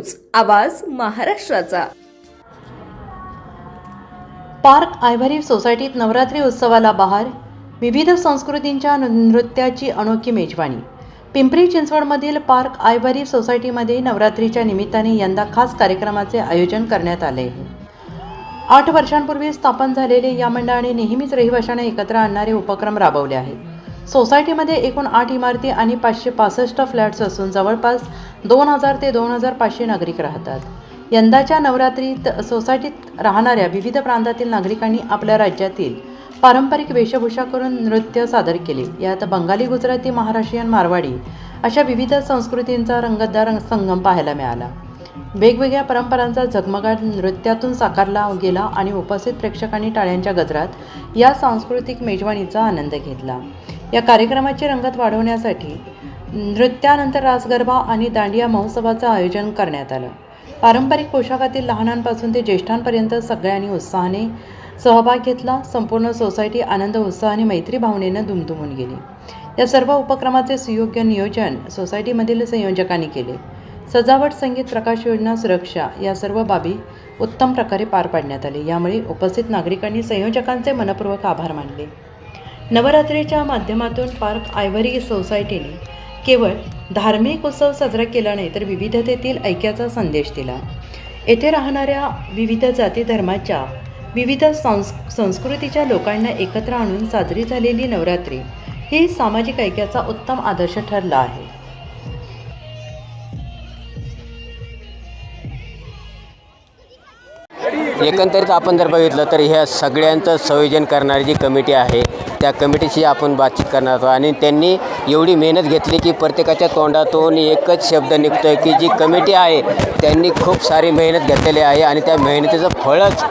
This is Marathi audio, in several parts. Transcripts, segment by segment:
न्यूज आवाज महाराष्ट्राचा. पार्क आयव्हरी सोसायटीत नवरात्री उत्सवाला बहार विविध संस्कृतींच्या नृ- नृत्याची अनोखी मेजवानी. पिंपरी चिंचवडमधील पार्क आयव्हरी सोसायटीमध्ये नवरात्रीच्या निमित्ताने यंदा खास कार्यक्रमाचे आयोजन करण्यात आले आहे. आठ वर्षांपूर्वी स्थापन झालेले या मंडळाने नेहमीच रहिवाशांना एकत्र आणणारे उपक्रम राबवले आहेत. सोसायटीमध्ये एकूण आठ इमारती आणि पाचशे पासष्ट फ्लॅट्स असून जवळपास दोन हजार ते दोन हजार पाचशे नागरिक राहतात. यंदाच्या नवरात्रीत सोसायटीत राहणाऱ्या विविध प्रांतातील नागरिकांनी आपल्या राज्यातील पारंपरिक वेशभूषा करून नृत्य सादर केले. यात बंगाली गुजराती महाराष्ट्रीयन मारवाडी अशा विविध संस्कृतींचा रंगतदार संगम पाहायला मिळाला. वेगवेगळ्या परंपरांचा झगमगाट नृत्यातून साकारला गेला आणि उपस्थित प्रेक्षकांनी टाळ्यांच्या गजरात या सांस्कृतिक मेजवानीचा आनंद घेतला. या कार्यक्रमाची रंगत वाढवण्यासाठी नृत्यानंतर रासगरबा आणि दांडिया महोत्सवाचं आयोजन करण्यात आलं. पारंपरिक पोशाखातील लहानांपासून ते ज्येष्ठांपर्यंत सगळ्यांनी उत्साहाने सहभाग घेतला. संपूर्ण सोसायटी आनंद उत्साह आणि मैत्री भावनेनं दुमदुमून गेली. या सर्व उपक्रमाचे सुयोग्य नियोजन सोसायटीमधील संयोजकांनी केले. सजावट संगीत प्रकाश योजना सुरक्षा या सर्व बाबी उत्तम प्रकारे पार पाडण्यात आले. यामुळे उपस्थित नागरिकांनी संयोजकांचे मनपूर्वक आभार मानले. नवरात्रीच्या माध्यमातून पार्क आयव्हरी सोसायटीने केवळ धार्मिक उत्सव साजरा केला नाही तर विविधतेतील ऐक्याचा संदेश दिला. येथे राहणाऱ्या विविध जाती धर्माच्या विविध संस् संस्कृतीच्या लोकांना एकत्र आणून साजरी झालेली नवरात्री ही सामाजिक ऐक्याचा उत्तम आदर्श ठरला आहे. एकंदरीत आपण जर बघितलं तर ह्या सगळ्यांचं संयोजन करणारी जी कमिटी आहे त्या कमिटीशी आपण बातचीत करणार आहोत. आणि त्यांनी एवढी मेहनत घेतली की प्रत्येकाच्या तोंडातून एकच शब्द निघतो आहे की जी कमिटी आहे त्यांनी खूप सारी मेहनत घेतलेली आहे आणि त्या मेहनतीचं फळच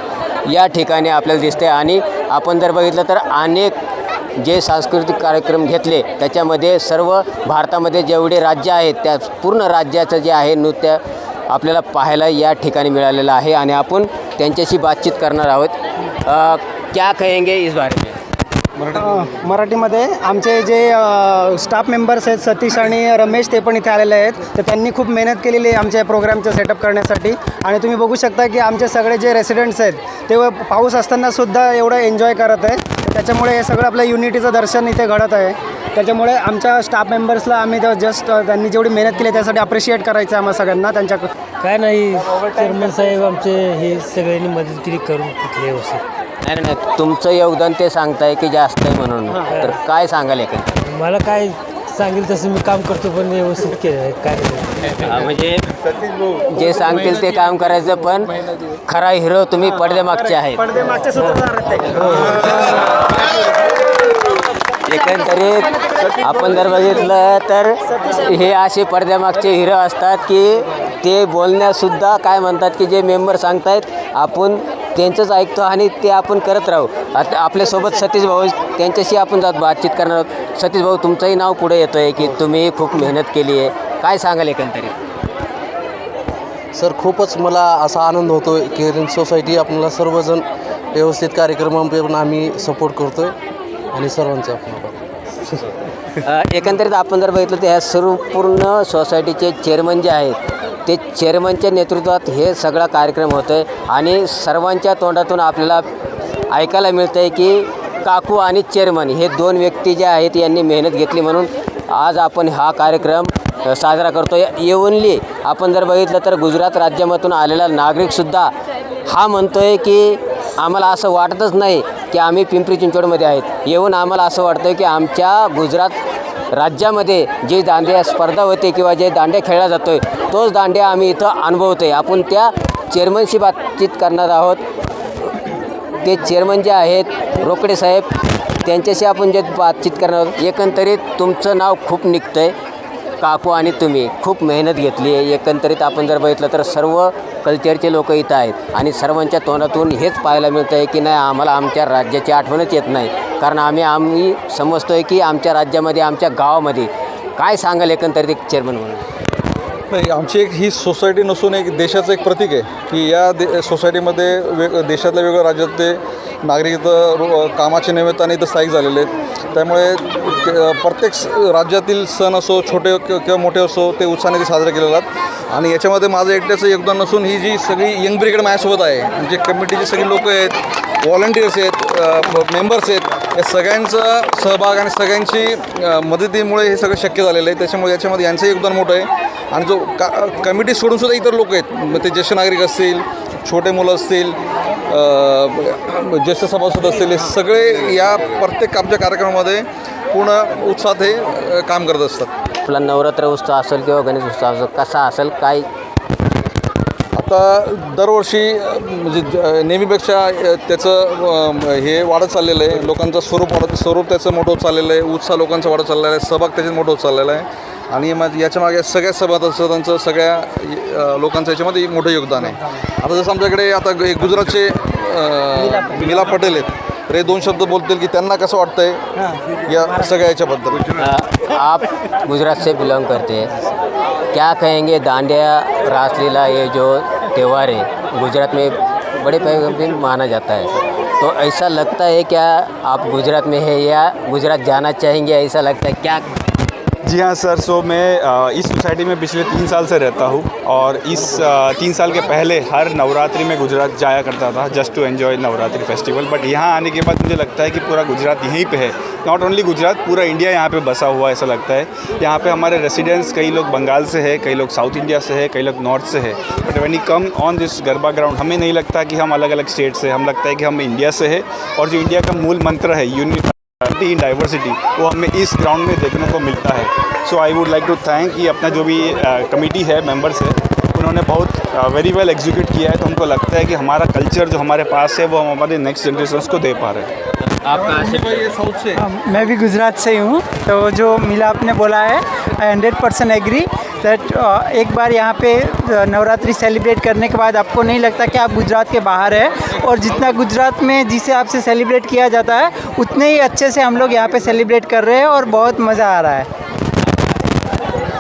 या ठिकाणी आपल्याला दिसते आणि आपण जर बघितलं तर अनेक जे सांस्कृतिक कार्यक्रम घेतले त्याच्यामध्ये सर्व भारतामध्ये जेवढे राज्य आहेत त्या पूर्ण राज्याचं जे आहे नृत्य आपल्याला पाहायला या ठिकाणी मिळालेलं आहे. आणि आपण त्यांच्याशी बातचीत करणार आहोत. अ, क्या कहेंगे इस बारे में? अ, मराठीमध्ये आमचे जे अ, स्टाफ मेंबर्स आहेत सतीश आणि रमेश ते पण इथे आलेले आहेत. तर त्यांनी खूप मेहनत केलेली आहे आमच्या प्रोग्रामचं सेटअप करण्यासाठी. आणि तुम्ही बघू शकता की आमचे सगळे जे रेसिडेंट्स आहेत ते व पाऊस असताना सुद्धा एवढं एन्जॉय करत आहे तर त्याच्यामुळे हे सगळं आपलं युनिटीचं दर्शन इथे घडत आहे. त्याच्यामुळे आमच्या स्टाफ मेंबर्सला आम्ही जस्ट त्यांनी जेवढी मेहनत केली आहे त्यासाठी अप्रिशिएट करायचं आहे आम्हाला सगळ्यांना त्यांच्या काय नाही चेअरमन साहेब आमचे हे सगळ्यांनी मदत केली करून कुठल्या व्यवस्थित. नाही नाही तुमचं योगदान ते सांगताय की जास्त आहे म्हणून. तर काय सांगाल एकंदरीत मला काय सांगेल तसं मी काम करतो पण व्यवस्थित केलं आहे काय नाही. हा, म्हणजे जे सांगतील ते काम करायचं पण खरा हिरो तुम्ही पडद्यामागचे आहेत. पडदे ते. एकंदरीत आपण जर बघितलं तर हे असे पडद्यामागचे हिरो असतात की ते बोलण्यासुद्धा काय म्हणतात की जे मेंबर सांगतायत आपण त्यांचंच ऐकतो आणि ते आपण करत राहू. आता आपल्यासोबत सतीश भाऊ त्यांच्याशी आपण जात बातचीत करणार आहोत. सतीश भाऊ तुमचंही नाव पुढे येतं आहे की तुम्ही खूप मेहनत केली आहे. काय सांगाल एकंदरीत? सर खूपच मला असा आनंद होतो की रिंग सोसायटी आपल्याला सर्वजण व्यवस्थित कार्यक्रमांपैकी आम्ही सपोर्ट करतो आहे आणि सर्वांचा एकंदरीत आपण जर बघितलं तर ह्या सर्व पूर्ण सोसायटीचे चेअरमन जे आहेत ते चेअरमनच्या नेतृत्वात हे सगळा कार्यक्रम होतो आहे आणि सर्वांच्या तोंडातून आपल्याला ऐकायला मिळतं आहे की काकू आणि चेअरमन हे दोन व्यक्ती जे आहेत यांनी मेहनत घेतली म्हणून आज आपण हा कार्यक्रम साजरा करतो येऊनली आपण जर बघितलं तर गुजरात राज्यामधून आलेला नागरिकसुद्धा हा म्हणतो आहे की आम्हाला असं वाटतच नाही की आम्ही पिंपरी चिंचवडमध्ये आहेत. येऊन आम्हाला असं वाटतं की आमच्या गुजरात राज्यामध्ये जे दांडिया स्पर्धा होते किंवा जे दांड्या खेळला जातो आहे तोच दांड्या आम्ही इथं अनुभवतो आहे आपण त्या चेअरमनशी बातचीत करणार आहोत. ते चेअरमन जे आहेत रोकडे साहेब त्यांच्याशी आपण जे बातचीत करणार आहोत. एकंदरीत तुमचं नाव खूप निघतं आहे काकू आणि तुम्ही खूप मेहनत घेतली आहे. एकंदरीत आपण जर बघितलं तर सर्व कल्चरचे लोक इथं आहेत. आणि सर्वांच्या तोंडातून हेच पाहायला मिळतं आहे की नाही आम्हाला आमच्या राज्याची आठवणच येत नाही. कारण आम्ही आम्ही समजतो आहे की आमच्या राज्यामध्ये आमच्या गावामध्ये काय सांगाल एकंदरीत एक चेअरमन म्हणून? नाही आमची एक ही सोसायटी नसून एक देशाचं एक प्रतीक आहे की या दे सोसायटीमध्ये वेग देशातल्या वेगळ्या राज्यातले नागरिक इथं रो कामाच्या निमित्ताने इथं स्थायिक झालेले आहेत. त्यामुळे प्रत्येक स- राज्यातील सण असो छोटे किंवा मोठे असो ते उत्साहाने ते साजरे केले जातात आणि याच्यामध्ये माझं एकट्याचं योगदान नसून ही जी सगळी यंग ब्रिगेड माझ्यासोबत आहे म्हणजे जे कमिटीचे सगळी लोक आहेत व्हॉलंटियर्स आहेत मेंबर्स आहेत या सगळ्यांचा सहभाग आणि सगळ्यांची मदतीमुळे हे सगळं शक्य झालेलं आहे. त्याच्यामुळे याच्यामध्ये यांचं योगदान मोठं आहे. आणि जो का कमिटी सोडून सुद्धा इतर लोक आहेत. मग ते ज्येष्ठ नागरिक असतील छोटे मुलं असतील ज्येष्ठ सभासद असतील हे सगळे या प्रत्येक आमच्या कार्यक्रमामध्ये पूर्ण उत्साहात हे काम करत असतात. आपला नवरात्र उत्सव असेल किंवा गणेश उत्सव असेल कसा असेल काय आता दरवर्षी म्हणजे ज- नेहमीपेक्षा त्याचं हे वाढत चाललेलं आहे. लोकांचं स्वरूप वाढत स्वरूप त्याचं मोठं होत चाललेलं आहे. उत्साह लोकांचा वाढत चाललेला आहे. सहभाग त्याच्यात मोठं होत चाललेला आहे. आणि मग याच्या मागे सगळ्या सभासदांचं सगळ्या लोकांचं याच्यामध्ये मोठं योगदान आहे. आता जसं आमच्याकडे आता गुजरातचे मिला पटेल आहेत. तर हे दोन शब्द बोलतील की त्यांना कसं वाटतंय या सगळ्या याच्याबद्दल? आप गुजरात से बिलोंग करते. हैं क्या कहेंगे दांडिया रासलीला ये जो त्यौहार है, गुजरात में बड़े पैमाने पे माना जाता है। तो ऐसा लगता है क्या आप गुजरात में है या गुजरात जाना चाहेंगे, ऐसा लगता है क्या जी हाँ सर सो मैं इस सोसाइटी में पिछले तीन साल से रहता हूँ और इस तीन साल के पहले हर नवरात्रि में गुजरात जाया करता था just to enjoy Navratri festival but यहाँ आने के बाद मुझे लगता है कि पूरा गुजरात यहीं पे है। नॉट ओनली गुजरात, पूरा इंडिया यहाँ पे बसा हुआ ऐसा लगता है। यहाँ पे हमारे रेसिडेंट्स कई लोग बंगाल से है, कई लोग साउथ इंडिया से है, कई लोग नॉर्थ से है। But when you come on this Garba ground हमें नहीं लगता कि हम अलग अलग स्टेट से हम लगता है कि हम इंडिया से है और जो इंडिया का मूल मंत्र है यूनि इन डाइवर्सिटी वो हमें इस ग्राउंड में देखने को मिलता है। So I would like to thank ये अपना जो भी कमेटी है मेंबर्स है उन्होंने बहुत वेरी वेल एग्जीक्यूट किया है। तो हमको लगता है कि हमारा कल्चर जो हमारे पास है वो हम हमारे नेक्स्ट जनरेशन को दे पा रहे हैं। आप कहाँ से मैं भी गुजरात से ही हूँ। तो जो मिला आपने बोला है I hundred percent agree that एक बार यहाँ पे नवरात्रि सेलिब्रेट करने के बाद आपको नहीं लगता कि आप गुजरात के बाहर है? और जितना गुजरात में जिसे आपसे सेलिब्रेट किया जाता है, उतने ही अच्छे से हम लोग यहाँ पे सेलिब्रेट कर रहे हैं और बहुत मज़ा आ रहा है।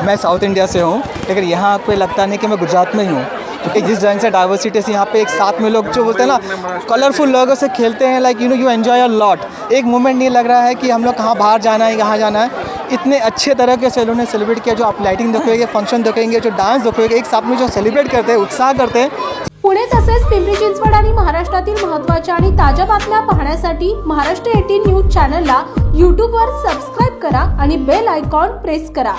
मैं साउथ इंडिया से हूँ, लेकिन यहाँ पे लगता नहीं कि मैं गुजरात में ही हूँ, क्योंकि जिस ढंग से डाइवर्सिटी से यहाँ पे एक साथ में लोग जो बोलते हैं ना कलरफुल लोगों से खेलते हैं like you know you enjoy a lot एक मोमेंट नहीं लग रहा है कि हम लोग कहाँ बाहर जाना है, कहाँ जाना है। इतने अच्छे तरह के से उन्होंने सेलिब्रेट किया जो आप लाइटिंग देखोगे फंक्शन दिखेंगे जो डांस देखोगे एक साथ में जो सेलिब्रेट करते हैं उत्साह करते हैं। पुणे तसेच पिंपरी चिंचवड आणि महाराष्ट्रातील महत्त्वाच्या आणि ताज्या बातम्या पाहण्यासाठी महाराष्ट्र एटीन न्यूज चॅनलला यूट्यूबवर सबस्क्राईब करा आणि बेल आयकॉन प्रेस करा.